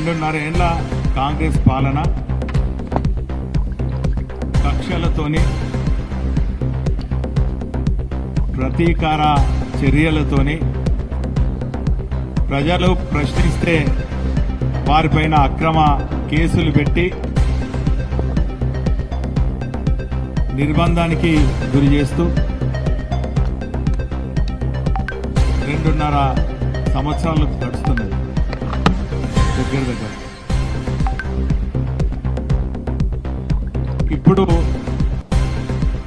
రెండున్నర ఏళ్ళ కాంగ్రెస్ పాలన కక్షలతోని ప్రతీకార చర్యలతోని ప్రజలు ప్రశ్నిస్తే వారిపైన అక్రమ కేసులు పెట్టి నిర్బంధానికి గురి చేస్తూ రెండున్నర సంవత్సరాలు గడుస్తున్నది దగ్గర దగ్గర ఇప్పుడు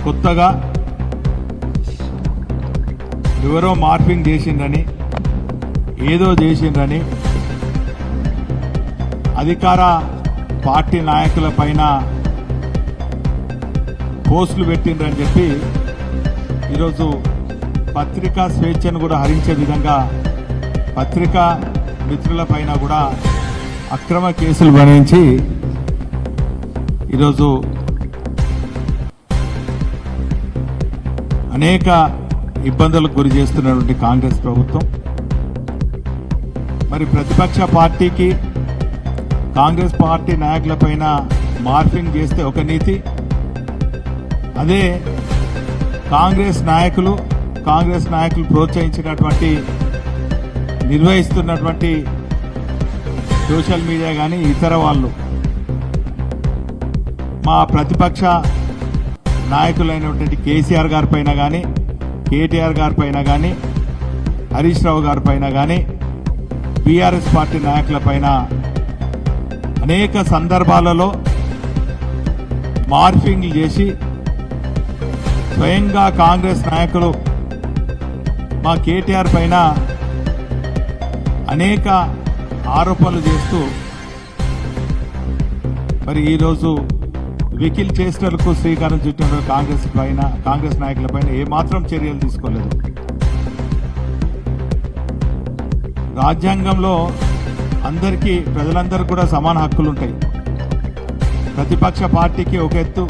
కొత్తగా ఎవరో మార్పింగ్ చేసిండ్రని ఏదో చేసిండ్రని అధికార పార్టీ నాయకుల పైన పోస్టులు పెట్టిండ్రని చెప్పి ఈరోజు పత్రికా స్వేచ్ఛను కూడా హరించే విధంగా పత్రికా మిత్రుల పైన కూడా అక్రమ కేసులు భరించి ఈరోజు అనేక ఇబ్బందులకు గురి చేస్తున్నటువంటి కాంగ్రెస్ ప్రభుత్వం. మరి ప్రతిపక్ష పార్టీకి కాంగ్రెస్ పార్టీ నాయకులపైన మార్ఫింగ్ చేస్తే ఒక నీతి. అదే కాంగ్రెస్ నాయకులు కాంగ్రెస్ నాయకులు ప్రోత్సహించినటువంటి నిర్వహిస్తున్నటువంటి సోషల్ మీడియా కానీ ఇతర వాళ్ళు. మా ప్రతిపక్ష నాయకులైనటువంటి కేసీఆర్ గారి పైన కానీ కేటీఆర్ గారి పైన కానీ హరీష్ రావు గారి పైన కానీ బీఆర్ఎస్ పార్టీ నాయకుల పైన అనేక సందర్భాలలో మార్ఫింగ్ చేసి స్వయంగా కాంగ్రెస్ నాయకులు మా కేటీఆర్ పైన అనేక ఆరోపణలు చేస్తూ మరి ఈరోజు వికిల్ చేసినందుకు శ్రీకారం చుట్టిన కాంగ్రెస్ పైన కాంగ్రెస్ నాయకుల పైన ఏమాత్రం చర్యలు తీసుకోలేదు. రాజ్యాంగంలో అందరికీ ప్రజలందరూ కూడా సమాన హక్కులు ఉంటాయి. ప్రతిపక్ష పార్టీకి ఒక ఎత్తు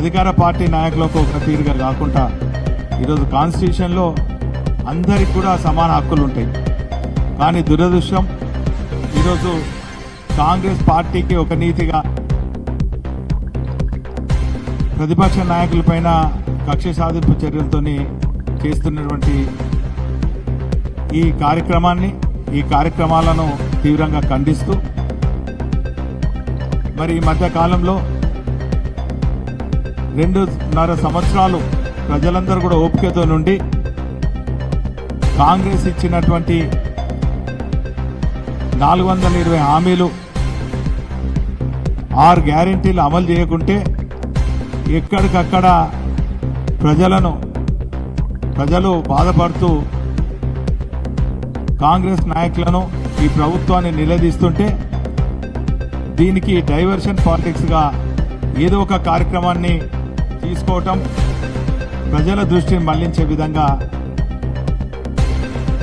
అధికార పార్టీ నాయకులకు ఒక తీరుగా కాకుండా ఈరోజు కాన్స్టిట్యూషన్లో అందరికి కూడా సమాన హక్కులు ఉంటాయి. కానీ దురదృష్టం ఈరోజు కాంగ్రెస్ పార్టీకి ఒక నీతిగా ప్రతిపక్ష నాయకులపైన కక్ష సాధింపు చర్యలతోని చేస్తున్నటువంటి ఈ కార్యక్రమాన్ని ఈ కార్యక్రమాలను తీవ్రంగా ఖండిస్తూ మరి ఈ మధ్య కాలంలో రెండున్నర సంవత్సరాలు ప్రజలందరూ కూడా ఓపికతో నుండి కాంగ్రెస్ ఇచ్చినటువంటి నాలుగు వందల ఇరవై హామీలు. ఆరు గ్యారెంటీలు అమలు చేయకుంటే ఎక్కడికక్కడ ప్రజలను ప్రజలు బాధపడుతూ కాంగ్రెస్ నాయకులను ఈ ప్రభుత్వాన్ని నిలదీస్తుంటే దీనికి డైవర్షన్ పాలిటిక్స్గా ఏదో ఒక కార్యక్రమాన్ని తీసుకోవటం ప్రజల దృష్టిని మళ్ళించే విధంగా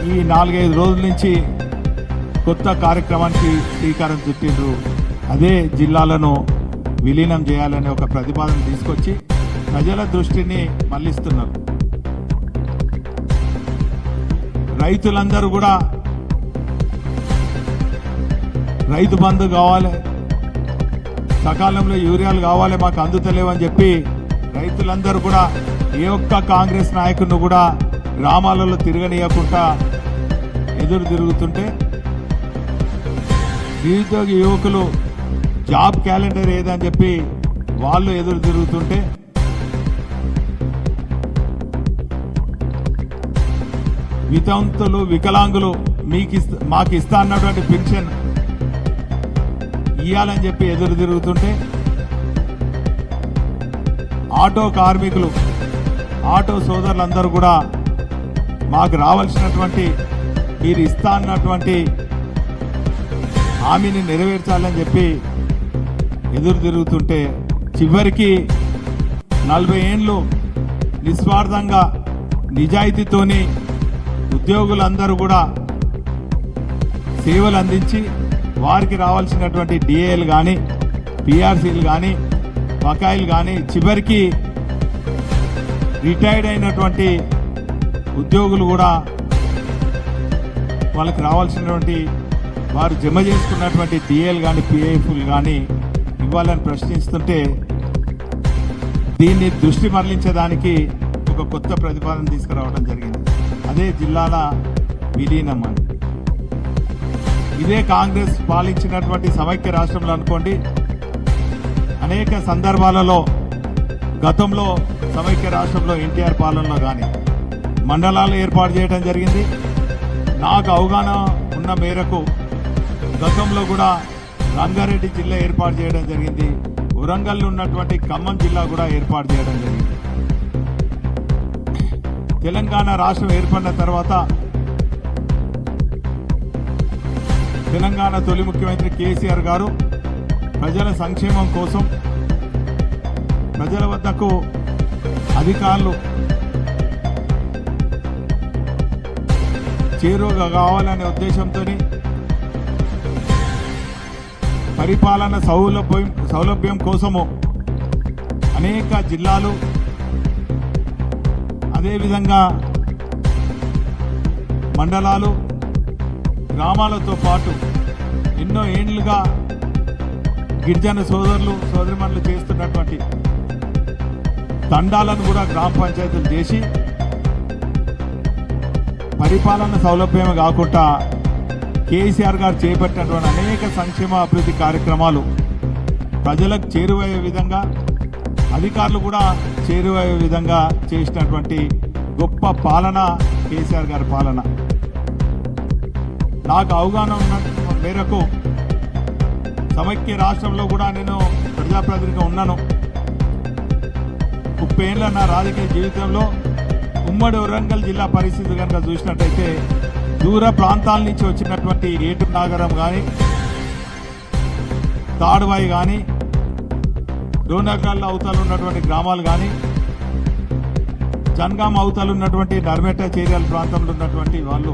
ఈ నాలుగైదు రోజుల నుంచి కొత్త కార్యక్రమానికి శ్రీకారం చుట్టిండ్రు. అదే జిల్లాలను విలీనం చేయాలనే ఒక ప్రతిపాదన తీసుకొచ్చి ప్రజల దృష్టిని మళ్ళిస్తున్నారు. రైతులందరూ కూడా రైతు బంధు కావాలి. సకాలంలో యూరియాలు కావాలి మాకు అందుతలేవని చెప్పి రైతులందరూ కూడా ఏ ఒక్క కాంగ్రెస్ నాయకుడిని కూడా గ్రామాలలో తిరగనీయకుండా ఎదురు తిరుగుతుంటే నిరుద్యోగ యువకులు జాబ్ క్యాలెండర్ ఏదని చెప్పి వాళ్ళు ఎదురు తిరుగుతుంటే వితంతులు వికలాంగులు మీకు మాకు ఇస్తా అన్నటువంటి పెన్షన్ ఇవ్వాలని చెప్పి ఎదురు తిరుగుతుంటే ఆటో కార్మికులు ఆటో సోదరులందరూ కూడా మాకు రావాల్సినటువంటి మీరు ఇస్తా అన్నటువంటి హామీని నెరవేర్చాలని చెప్పి ఎదురు తిరుగుతుంటే చివరికి నలభై ఏండ్లు నిస్వార్థంగా నిజాయితీతోని ఉద్యోగులందరూ కూడా సేవలు అందించి వారికి రావాల్సినటువంటి డిఏలు కానీ పిఆర్సీలు కానీ బకాయిలు కానీ చివరికి రిటైర్డ్ అయినటువంటి ఉద్యోగులు కూడా వాళ్ళకి రావాల్సినటువంటి వారు జమ చేసుకున్నటువంటి డిఏలు కానీ పిఏఎఫ్లు కానీ ఇవ్వాలని ప్రశ్నిస్తుంటే దీన్ని దృష్టి మరలించడానికి ఒక కొత్త ప్రతిపాదన తీసుకురావడం జరిగింది. అదే జిల్లాల విలీనం అని ఇదే కాంగ్రెస్ పాలించినటువంటి సమైక్య రాష్ట్రంలో అనుకోండి అనేక సందర్భాలలో గతంలో సమైక్య రాష్ట్రంలో ఎన్టీఆర్ పాలనలో కానీ మండలాలు ఏర్పాటు చేయడం జరిగింది. నాకు అవగాహన ఉన్న మేరకు గతంలో కూడా రంగారెడ్డి జిల్లా ఏర్పాటు చేయడం జరిగింది. వరంగల్ ఉన్నటువంటి ఖమ్మం జిల్లా కూడా ఏర్పాటు చేయడం జరిగింది. తెలంగాణ రాష్ట్రం ఏర్పడిన తర్వాత తెలంగాణ తొలి ముఖ్యమంత్రి కేసీఆర్ గారు ప్రజల సంక్షేమం కోసం ప్రజల వద్దకు అధికారులు చేరువగా కావాలనే ఉద్దేశంతో పరిపాలన సౌలభ్యం సౌలభ్యం కోసము అనేక జిల్లాలు అదేవిధంగా మండలాలు గ్రామాలతో పాటు ఎన్నో ఏండ్లుగా గిరిజన సోదరులు సోదరిమణులు చేస్తున్నటువంటి తండాలను కూడా గ్రామ పంచాయతీలు చేసి పరిపాలన సౌలభ్యమే కాకుండా కేసీఆర్ గారు చేపట్టినటువంటి అనేక సంక్షేమ అభివృద్ధి కార్యక్రమాలు ప్రజలకు చేరువయ్యే విధంగా అధికారులు కూడా చేరువయ్యే విధంగా చేసినటువంటి గొప్ప పాలన కేసీఆర్ గారి పాలన. నాకు అవగాహన ఉన్న మేరకు సమైక్య రాష్ట్రంలో కూడా నేను ప్రజాప్రతినిధిగా ఉన్నాను. ముప్పై ఏళ్ళ నా రాజకీయ జీవితంలో ఉమ్మడి వరంగల్ జిల్లా పరిస్థితి కనుక చూసినట్టయితే దూర ప్రాంతాల నుంచి వచ్చినటువంటి ఏటు నాగరం కానీ తాడువాయి కానీ డోనకల్ అవతల ఉన్నటువంటి గ్రామాలు కానీ జన్గామ అవతల ఉన్నటువంటి నర్మేట చేరియాల ప్రాంతంలో ఉన్నటువంటి వాళ్ళు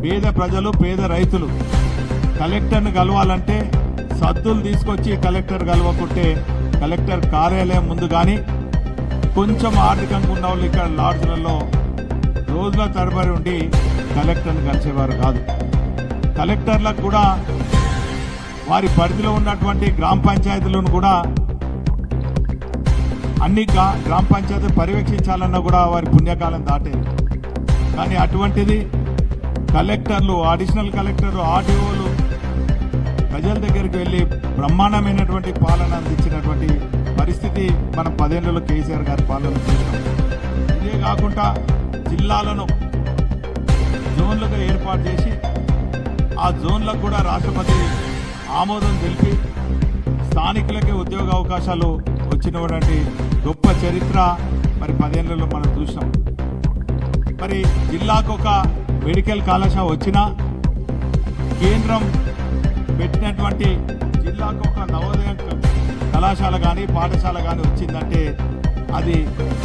పేద ప్రజలు పేద రైతులు కలెక్టర్ను కలవాలంటే సద్దులు తీసుకొచ్చి కలెక్టర్ కలవకుంటే కలెక్టర్ కార్యాలయం ముందు కానీ కొంచెం ఆర్థికంగా ఉన్న వాళ్ళు ఇక్కడ లాడ్జ్లలో రోజుల తరబడి ఉండి కలెక్టర్ని కలిసేవారు కాదు. కలెక్టర్లకు కూడా వారి పరిధిలో ఉన్నటువంటి గ్రామ పంచాయతీలను కూడా అన్ని గ్రామ పంచాయతీ పర్యవేక్షించాలన్నా కూడా వారి పుణ్యకాలం దాటేది. కానీ అటువంటిది కలెక్టర్లు అడిషనల్ కలెక్టర్లు ఆర్డీఓలు ప్రజల దగ్గరికి వెళ్ళి బ్రహ్మాండమైనటువంటి పాలన అందించినటువంటి పరిస్థితి మనం పదేళ్ళలో కేసీఆర్ గారి పాలన చూసాం. ఇదే కాకుండా జిల్లాలను జోన్లుగా ఏర్పాటు చేసి ఆ జోన్లకు కూడా రాష్ట్రపతి ఆమోదం తెలిపి స్థానికులకే ఉద్యోగ అవకాశాలు వచ్చినటువంటి గొప్ప చరిత్ర మరి పదేళ్ళలో మనం చూసాం మరి జిల్లాకు ఒక మెడికల్ కళాశాల వచ్చినా కేంద్రం పెట్టినటువంటి జిల్లాకు ఒక నవోదయ కళాశాల కానీ పాఠశాల కానీ వచ్చిందంటే అది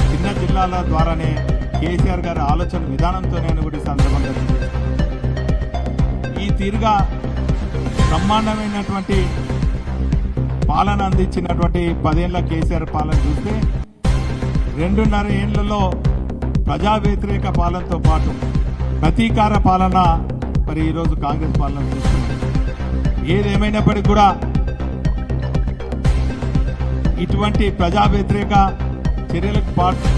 చిన్న జిల్లాల ద్వారానే కేసీఆర్ గారి ఆలోచన విధానంతోనే అని కూడా సందర్భంగా ఈ తీరుగా బ్రహ్మాండమైనటువంటి పాలన అందించినటువంటి పదేళ్ళ కేసీఆర్ పాలన చూస్తే రెండున్నర ఏళ్ళలో ప్రజా వ్యతిరేక పాలనతో పాటు ప్రతీకార పాలన మరి ఈరోజు కాంగ్రెస్ పాలన చూస్తుంది. ఏదేమైనప్పటికీ కూడా ఇటువంటి ప్రజా వ్యతిరేక చర్యలకు పాటు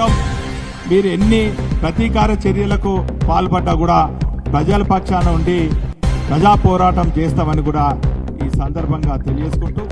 మొత్తం మీరు ఎన్ని ప్రతీకార చర్యలకు పాల్పడ్డా కూడా ప్రజల పక్షాన ఉండి ప్రజా పోరాటం చేస్తామని కూడా ఈ సందర్భంగా తెలియజేసుకుంటూ